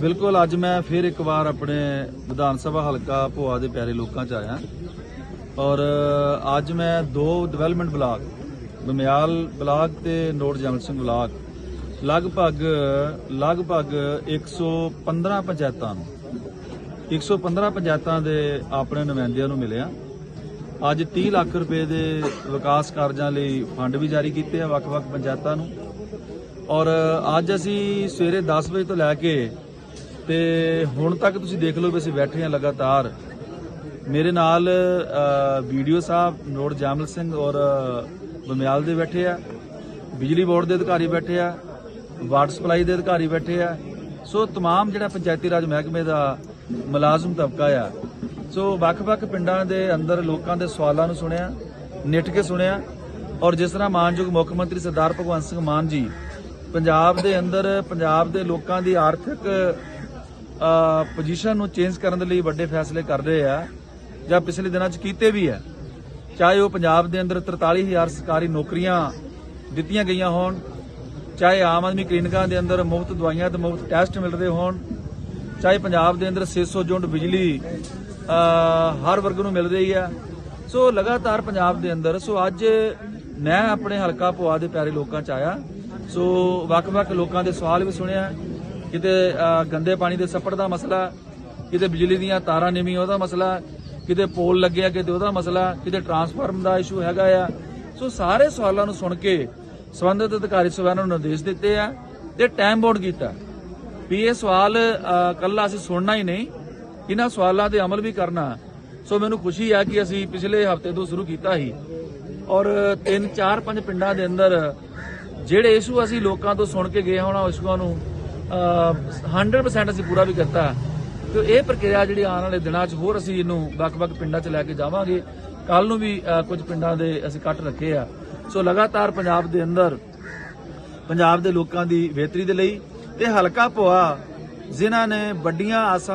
ਬਿਲਕੁਲ ਅੱਜ ਮੈਂ ਫਿਰ ਇੱਕ ਵਾਰ ਆਪਣੇ ਵਿਧਾਨ ਸਭਾ ਹਲਕਾ ਭੋਆ ਦੇ ਪਿਆਰੇ ਲੋਕਾਂ 'ਚ ਆਇਆ। ਔਰ ਅੱਜ ਮੈਂ ਦੋ ਡਿਵੈਲਪਮੈਂਟ ਬਲਾਕ, ਬਮਿਆਲ ਬਲਾਕ ਤੇ ਨੋਟ ਜਮਲ ਸਿੰਘ ਬਲਾਕ, ਲਗਭਗ ਲਗਭਗ 115 ਪੰਚਾਇਤਾਂ ਨੂੰ 115 ਪੰਚਾਇਤਾਂ ਦੇ ਆਪਣੇ ਨੁਮਾਇੰਦਿਆਂ ਨੂੰ ਮਿਲਿਆ। ਅੱਜ 30 ਲੱਖ ਰੁਪਏ ਦੇ ਵਿਕਾਸ ਕਾਰਜਾਂ ਲਈ ਫੰਡ ਵੀ ਜਾਰੀ ਕੀਤੇ ਆ ਵੱਖ-ਵੱਖ ਪੰਚਾਇਤਾਂ ਨੂੰ। ਔਰ ਅੱਜ ਅਸੀਂ ਸਵੇਰੇ 10 ਵਜੇ ਤੋਂ ਲੈ ਕੇ ਤੇ ਹੁਣ ਤੱਕ ਤੁਸੀਂ ਦੇਖ ਲਓ ਵੀ ਅਸੀਂ ਬੈਠੇ ਹਾਂ ਲਗਾਤਾਰ ਮੇਰੇ ਨਾਲ ਵੀਡੀਓ ਸਾਹਿਬ ਨੋਟ ਜਾਮਲ ਸਿੰਘ ਔਰ ਬਮਿਆਲ ਦੇ ਬੈਠੇ ਆ ਬਿਜਲੀ ਬੋਰਡ ਦੇ ਅਧਿਕਾਰੀ ਬੈਠੇ ਆ ਵਾਟਰ ਸਪਲਾਈ ਦੇ ਅਧਿਕਾਰੀ ਬੈਠੇ ਆ ਸੋ तमाम ਜਿਹੜਾ ਪੰਚਾਇਤੀ ਰਾਜ ਮਹਿਕਮੇ ਦਾ ਮੁਲਾਜ਼ਮ ਤਬਕਾ ਆ ਸੋ ਵੱਖ-ਵੱਖ ਪਿੰਡਾਂ ਦੇ ਅੰਦਰ ਲੋਕਾਂ ਦੇ ਸਵਾਲਾਂ ਨੂੰ ਸੁਣਿਆ ਨਿੱਠ ਕੇ ਸੁਣਿਆ ਔਰ ਜਿਸ ਤਰ੍ਹਾਂ ਮਾਨਯੋਗ ਮੁੱਖ ਮੰਤਰੀ ਸਰਦਾਰ ਭਗਵੰਤ ਸਿੰਘ ਮਾਨ ਜੀ ਪੰਜਾਬ ਦੇ ਅੰਦਰ, ਪੰਜਾਬ ਦੇ ਲੋਕਾਂ ਦੀ ਆਰਥਿਕ ਪੋਜੀਸ਼ਨ ਨੂੰ ਚੇਂਜ ਕਰਨ ਦੇ ਲਈ ਵੱਡੇ ਫੈਸਲੇ ਕਰ ਰਹੇ ਆ, ਜਾਂ ਪਿਛਲੇ ਦਿਨਾਂ 'ਚ ਕੀਤੇ ਵੀ ਆ। ਚਾਹੇ ਉਹ ਪੰਜਾਬ ਦੇ ਅੰਦਰ 43000 ਸਰਕਾਰੀ ਨੌਕਰੀਆਂ ਦਿੱਤੀਆਂ ਗਈਆਂ ਹੋਣ, ਚਾਹੇ ਆਮ ਆਦਮੀ ਕਲੀਨਿਕਾਂ ਦੇ ਅੰਦਰ ਮੁਫਤ ਦਵਾਈਆਂ ਤੇ ਮੁਫਤ ਟੈਸਟ ਮਿਲ ਰਹੇ ਹੋਣ, ਚਾਹੇ ਪੰਜਾਬ ਦੇ ਅੰਦਰ 600 ਯੂਨਿਟ ਬਿਜਲੀ ਹਰ ਵਰਗ ਨੂੰ ਮਿਲ ਰਹੀ ਆ। ਸੋ ਲਗਾਤਾਰ ਪੰਜਾਬ ਦੇ ਅੰਦਰ, ਸੋ ਅੱਜ ਮੈਂ ਆਪਣੇ ਹਲਕਾ ਭੋਆ ਦੇ ਪਿਆਰੇ ਲੋਕਾਂ ਚ ਆਇਆ। ਸੋ ਵੱਖ-ਵੱਖ ਲੋਕਾਂ ਦੇ ਸਵਾਲ ਵੀ ਸੁਣਿਆ। ਕਿਤੇ ਗੰਦੇ ਪਾਣੀ ਦੇ ਸੱਪੜ ਦਾ ਮਸਲਾ, ਕਿਤੇ ਬਿਜਲੀ ਦੀਆਂ ਤਾਰਾਂ ਨਿਮੀ ਉਹਦਾ ਮਸਲਾ, ਕਿਤੇ ਪੋਲ ਲੱਗਿਆ ਕਿਤੇ ਉਹਦਾ ਮਸਲਾ, ਕਿਤੇ ਟਰਾਂਸਫਾਰਮ ਦਾ ਇਸ਼ੂ ਹੈਗਾ ਆ। ਸੋ ਸਾਰੇ ਸਵਾਲਾਂ ਨੂੰ ਸੁਣ ਕੇ ਸਬੰਧਤ ਅਧਿਕਾਰੀ ਸਭਾ ਨੂੰ ਨਿਰਦੇਸ਼ ਦਿੱਤੇ ਆ ਤੇ ਟਾਈਮ ਬੋਰਡ ਕੀਤਾ ਵੀ ਇਹ ਸਵਾਲ ਕੱਲਾ ਅਸੀਂ ਸੁਣਨਾ ਹੀ ਨਹੀਂ, ਇਹਨਾਂ ਸਵਾਲਾਂ ਤੇ ਅਮਲ ਵੀ ਕਰਨਾ। ਸੋ ਮੈਨੂੰ ਖੁਸ਼ੀ ਆ ਕਿ ਅਸੀਂ ਪਿਛਲੇ ਹਫ਼ਤੇ ਤੋਂ ਸ਼ੁਰੂ ਕੀਤਾ ਸੀ ਔਰ 3 4 5 ਪਿੰਡਾਂ ਦੇ ਅੰਦਰ ਜਿਹੜੇ ਇਸ਼ੂ ਅਸੀਂ ਲੋਕਾਂ ਤੋਂ ਸੁਣ ਕੇ ਗਏ ਹੋਣਾ ਇਸ਼ੂਆਂ ਨੂੰ 100% ਅਸੀਂ ਪੂਰਾ ਵੀ ਕਰਤਾ ਤੇ ਇਹ ਪ੍ਰਕਿਰਿਆ ਜਿਹੜੀ ਆਉਣ ਵਾਲੇ ਦਿਨਾਂ 'ਚ ਹੋਰ ਅਸੀਂ ਇਹਨੂੰ ਵੱਖ-ਵੱਖ ਪਿੰਡਾਂ 'ਚ ਲੈ ਕੇ ਜਾਵਾਂਗੇ। ਕੱਲ ਨੂੰ ਵੀ ਕੁਝ ਪਿੰਡਾਂ ਦੇ ਅਸੀਂ ਕੱਟ ਰੱਖੇ ਆ। ਸੋ ਲਗਾਤਾਰ ਪੰਜਾਬ ਦੇ ਅੰਦਰ, ਪੰਜਾਬ ਦੇ ਲੋਕਾਂ ਦੀ ਬਿਹਤਰੀ ਦੇ ਲਈ ਤੇ ਹਲਕਾ ਭੋਆ, ਜਿਨ੍ਹਾਂ ਨੇ ਵੱਡੀਆਂ ਆਸਾਂ